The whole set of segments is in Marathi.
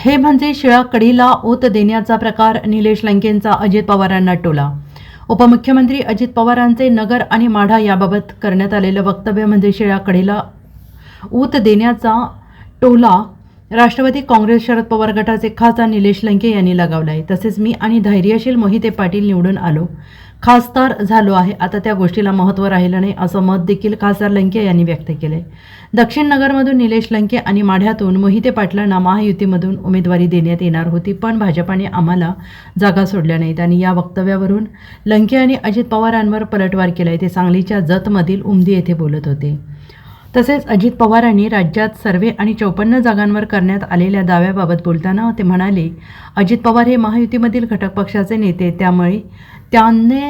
हे म्हणजे शिळा कढीला ओत देण्याचा प्रकार निलेश लंकेंचा अजित पवारांना टोला. उपमुख्यमंत्री अजित पवारांचे नगर आणि माढा याबाबत करण्यात आलेलं वक्तव्य म्हणजे शिळा कढीला ऊत देण्याचा टोला राष्ट्रवादी काँग्रेस शरद पवार गटाचे खासदार निलेश लंके यांनी लगावला आहे तसेच मी आणि धैर्यशील मोहिते पाटील निवडून आलो. खासदार झालो आहे. आता त्या गोष्टीला महत्त्व राहिलं नाही असं मत देखील खासदार लंके यांनी व्यक्त केले दक्षिण नगरमधून निलेश लंके आणि माढ्यातून मोहिते पाटलांना महायुतीमधून उमेदवारी देण्यात येणार होती पण भाजपाने आम्हाला जागा सोडल्या नाहीत आणि या वक्तव्यावरून लंके आणि अजित पवारांवर पलटवार केलाय ते सांगलीच्या जतमधील उमदी येथे बोलत होते. तसेच अजित पवारांनी राज्यात सर्वे आणि चौपन्न जागांवर करण्यात आलेल्या दाव्याबाबत बोलताना ते म्हणाले अजित पवार हे महायुतीमधील घटक पक्षाचे नेते त्यामुळे त्यांनी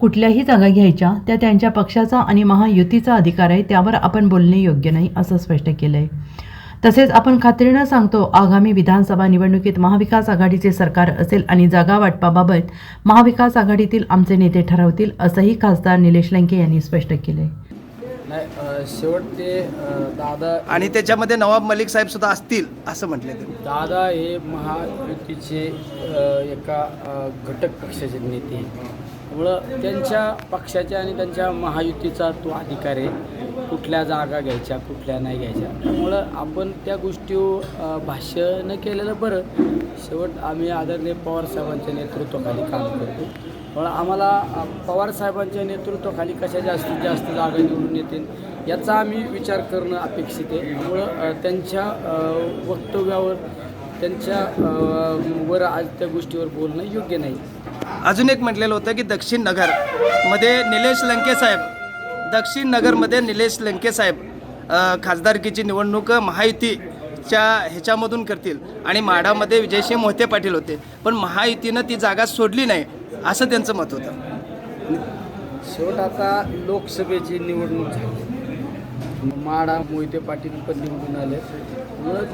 कुठल्याही जागा घ्यायच्या त्या त्यांच्या पक्षाचा आणि महायुतीचा अधिकार आहे त्यावर आपण बोलणे योग्य नाही असं स्पष्ट केलं आहे तसेच आपण खात्रीनं सांगतो आगामी विधानसभा निवडणुकीत महाविकास आघाडीचे सरकार असेल आणि जागा वाटपाबाबत महाविकास आघाडीतील आमचे नेते ठरवतील असंही खासदार निलेश लंके यांनी स्पष्ट केलं आहे नाही शेवट ते दादा आणि त्याच्यामध्ये नवाब मलिक साहेब सुद्धा असतील असं म्हटले ते दादा हे महायुतीचे एका घटक पक्षाचे नेते. त्यामुळं त्यांच्या पक्षाच्या आणि त्यांच्या महायुतीचा तो अधिकार आहे कुठल्या जागा घ्यायच्या कुठल्या नाही घ्यायच्या. त्यामुळं आपण त्या गोष्टीवर भाष्य न केलेलं बरं. शेवट आम्ही आदरणीय पवारसाहेबांच्या नेतृत्वाखाली काम करतो. त्यामुळं आम्हाला पवार पवारसाहेबांच्या नेतृत्वाखाली कशा जास्तीत जास्त जागा निवडून येतील याचा आम्ही विचार करणं अपेक्षित आहे. त्यामुळं त्यांच्या वक्तव्यावर त्यांच्या वर आज त्या गोष्टीवर बोलणं योग्य नाही. अजून एक म्हटलेलं होतं की दक्षिण नगरमध्ये निलेश लंके साहेब दक्षिण नगरमध्ये निलेश लंके साहेब खासदारकीची निवडणूक महायुतीच्या ह्याच्यामधून करतील आणि माढामध्ये विजयसिंह मोहिते पाटील होते. पण महायुतीनं ती जागा सोडली नाही असं त्यांचं मत होतं. शेवट आता लोकसभेची निवडणूक झाली. माडा मोहिते पाटील पण निवडून आले.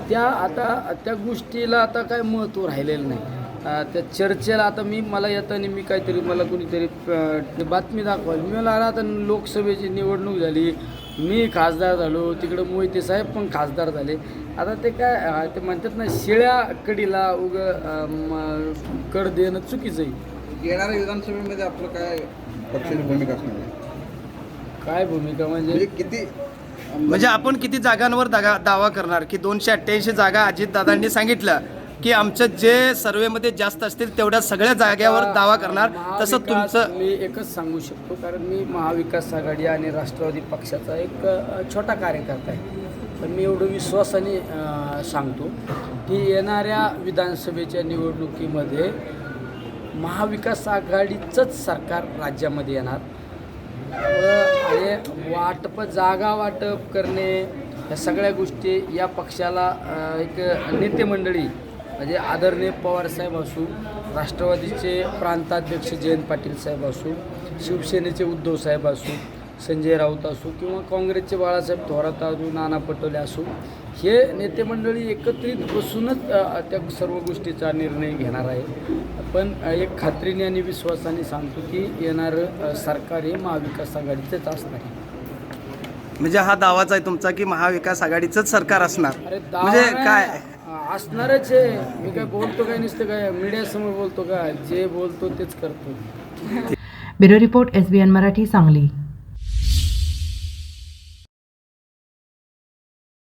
त्या आता त्या गोष्टीला आता काय महत्त्व राहिलेलं नाही. त्या चर्चेला आता मी मला येताना मी काहीतरी मला कुणीतरी बातमी दाखवायला मी मला आता लोकसभेची निवडणूक झाली. मी खासदार झालो. तिकडं मोहिते साहेब पण खासदार झाले. आता ते काय अं, ते म्हणतात ना शिळ्या कडीला उग कड देणं चुकीचं आहे. येणाऱ्या विधानसभेमध्ये आपलं काय? पक्षाची भूमिका असणार? काय भूमिका म्हणजे? म्हणजे किती? म्हणजे आपण किती जागांवर दागा दावा करणार? की दोनशे अठ्ठ्याऐंशी जागा अजितदादांनी सांगितलं. की आमचं जे सर्वेमध्ये जास्त असतील तेवढ्या सगळ्या जाग्यावर दावा करणार. तसं तुमचं मी एकच सांगू शकतो कारण मी महाविकास आघाडी आणि राष्ट्रवादी पक्षाचा एक अ, छोटा कार्यकर्ता आहे. पण मी एवढं विश्वासाने अ, सांगतो की येणाऱ्या विधानसभेच्या निवडणुकीमध्ये महाविकास आघाडीचंच सरकार राज्यामध्ये येणार. आणि वाटप जागा वाटप करणे या सगळ्या गोष्टी या पक्षाला अ, एक नेते मंडळी म्हणजे आदरणीय पवारसाहेब असू राष्ट्रवादीचे प्रांताध्यक्ष जयंत पाटील साहेब असू शिवसेनेचे उद्धव साहेब असू संजय राऊत असू किंवा काँग्रेसचे बाळासाहेब थोरात असू नाना पटोले असू हे नेते मंडळी एकत्रित बसूनच त्या सर्व गोष्टीचा निर्णय घेणार आहे. पण एक खात्रीने आणि विश्वासाने सांगतो की येणारं सरकार हे महाविकास आघाडीचंच असणार आहे. म्हणजे हा दावाच आहे तुमचा की महाविकास आघाडीचंच सरकार असणार? अरे दावा म्हणजे काय असणारच आहे. मी काय बोलतो काय नसतं काय मीडियासमोर बोलतो का? जे बोलतो तेच करतो. Bureau report S B N Marathi Sangli.